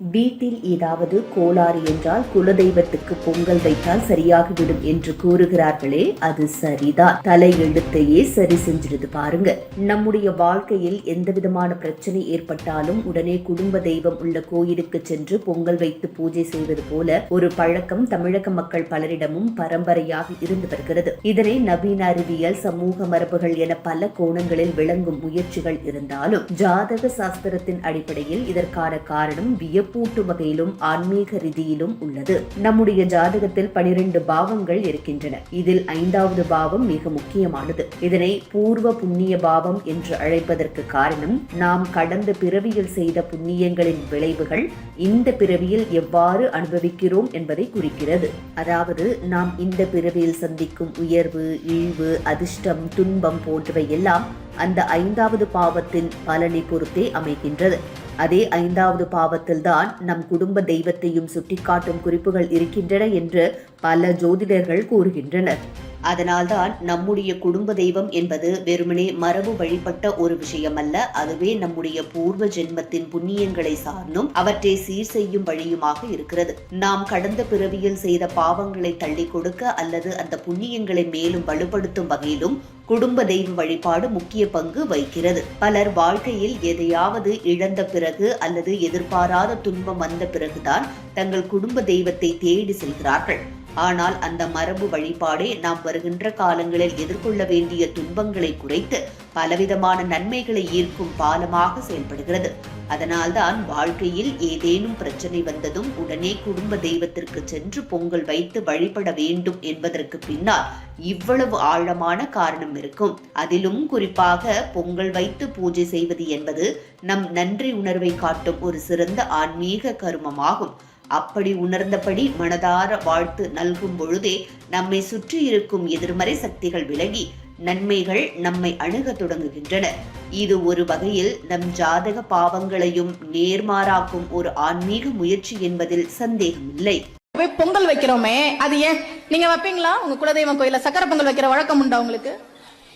வீட்டில் ஏதாவது கோளாறு என்றால் குலதெய்வத்துக்கு பொங்கல் வைத்தால் சரியாகிவிடும் என்று கூறுகிறார்களே அது சரிதான். தலை எழுத்தையே சரி செஞ்சிருது பாருங்க. நம்முடைய வாழ்க்கையில் எந்த விதமான பிரச்சனை ஏற்பட்டாலும் உடனே குடும்ப தெய்வம் உள்ள கோயிலுக்கு சென்று பொங்கல் வைத்து பூஜை செய்வது போல ஒரு பழக்கம் தமிழக மக்கள் பலரிடமும் பரம்பரையாக இருந்து வருகிறது. இதனை நவீன அறிவியல் சமூக மரபுகள் என பல கோணங்களில் விளங்கும் முயற்சிகள் இருந்தாலும் ஜாதக சாஸ்திரத்தின் அடிப்படையில் இதற்கான காரணம் வியப்பூட்டும் வகையிலும் ஆன்மீக ரீதியிலும் உள்ளது. நம்முடைய ஜாதகத்தில் பனிரெண்டு பாவங்கள் இருக்கின்றன. இதில் ஐந்தாவது பாவம் மிக முக்கியமானது. இதனை பூர்வ புண்ணிய பாவம் என்று அழைப்பதற்கு காரணம் நாம் கடந்த பிறவியில் செய்த புண்ணியங்களின் விளைவுகள் இந்த பிறவியில் எவ்வாறு அனுபவிக்கிறோம் என்பதை குறிக்கிறது. அதாவது நாம் இந்த பிறவியில் சந்திக்கும் உயர்வு இழிவு அதிர்ஷ்டம் துன்பம் போன்றவை எல்லாம் அந்த ஐந்தாவது பாவத்தின் பலனை பொறுத்தே அமைகின்றது. அதே ஐந்தாவது பாவத்தில்தான் நம் குடும்ப தெய்வத்தையும் சுட்டிக்காட்டும் குறிப்புகள் இருக்கின்றன என்று பல ஜோதிடர்கள் கூறுகின்றனர். அதனால்தான் நம்முடைய குடும்ப தெய்வம் என்பது வெறுமனே மரபு வழிபட்ட ஒரு விஷயம் அல்ல அதுவே நம்முடைய பூர்வ ஜென்மத்தின் புண்ணியங்களை சார்ந்தும் அவற்றை சீர் செய்யும் வழியுமாக இருக்கிறது. நாம் கடந்த பிறவியில் செய்த பாவங்களை தள்ளி கொடுக்க அல்லது அந்த புண்ணியங்களை மேலும் வலுப்படுத்தும் வகையிலும் குடும்ப தெய்வ வழிபாடு முக்கிய பங்கு வகிக்கிறது. பலர் வாழ்க்கையில் எதையாவது இழந்த பிறகு அல்லது எதிர்பாராத துன்பம் வந்த பிறகுதான் தங்கள் குடும்ப தெய்வத்தை தேடி செல்கிறார்கள். ஆனால் அந்த மரபு வழிபாடே நாம் வருகின்ற காலங்களில் எதிர்கொள்ள வேண்டிய துன்பங்களை குறைத்து பலவிதமான நன்மைகளை ஈர்க்கும் பாலமாக செயல்படுகிறது. அதனால்தான் வாழ்க்கையில் ஏதேனும் பிரச்சனை வந்ததும் உடனே குடும்ப தெய்வத்திற்கு சென்று பொங்கல் வைத்து வழிபட வேண்டும் என்பதற்கு பின்னால் இவ்வளவு ஆழமான காரணம் இருக்கும். அதிலும் குறிப்பாக பொங்கல் வைத்து பூஜை செய்வது என்பது நம் நன்றி உணர்வை காட்டும் ஒரு சிறந்த ஆன்மீக கருமமாகும். அப்படி உணர்ந்தபடி மனதார வாழ்த்து நல்கும் பொழுதே நம்மை சுற்றி இருக்கும் எதிர்மறை சக்திகள் விலகி நன்மைகள் நம்மை அணுக தொடங்குகின்றன. இது ஒரு வகையில் நம் ஜாதக பாவங்களையும் நேர்மாறாக்கும் ஒரு ஆன்மீக முயற்சி என்பதில் சந்தேகமில்லை. போய் பொங்கல் வைக்கிறோமே அது ஏன்? நீங்க வைப்பீங்களா? உங்க குலதெய்வம் கோயில சக்கரை பொங்கல் வைக்கிற வழக்கம் உண்டா உங்களுக்கு?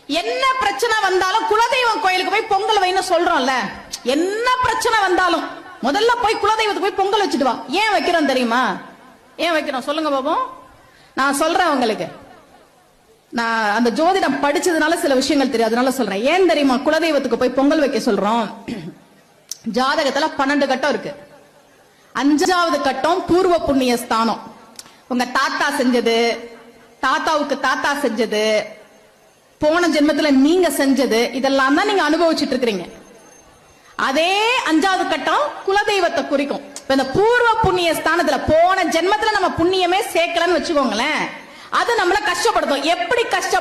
என்ன பிரச்சனை வந்தாலும் குலதெய்வம் கோயிலுக்கு போய் பொங்கல் வைன்னு சொல்றோம்ல என்ன பிரச்சனை வந்தாலும் முதல்ல போய் குலதெய்வத்துக்கு போய் பொங்கல் வச்சுட்டு வா. ஏன் வைக்கிறோம் தெரியுமா? ஏன் வைக்கிறோம்? சொல்லுங்க பாப்போம் நான் சொல்றேன் உங்களுக்கு. நான் அந்த ஜோதிடம் படிச்சதுனால சில விஷயங்கள் தெரியும். அதனால சொல்றேன். ஏன் தெரியுமா? குலதெய்வத்துக்கு போய் பொங்கல் வைக்க சொல்றோம். ஜாதகத்துல பன்னெண்டு கட்டம் இருக்கு. அஞ்சாவது கட்டம் பூர்வ புண்ணிய ஸ்தானம். உங்க தாத்தா செஞ்சது தாத்தாவுக்கு தாத்தா செஞ்சது போன ஜென்மத்துல நீங்க செஞ்சது இதெல்லாம் தான் நீங்க அனுபவிச்சுட்டு இருக்கிறீங்க. அதே அஞ்சாவது கட்டம் குலதெய்வத்தை குறிக்கும். இப்ப இந்த பூர்வ புண்ணிய ஸ்தானத்துல போன ஜென்மத்துல நம்ம புண்ணியமே சேர்க்கலன்னு வச்சுக்கோங்களேன். அது நம்மள கஷ்டப்படுத்தும். எப்படி கஷ்ட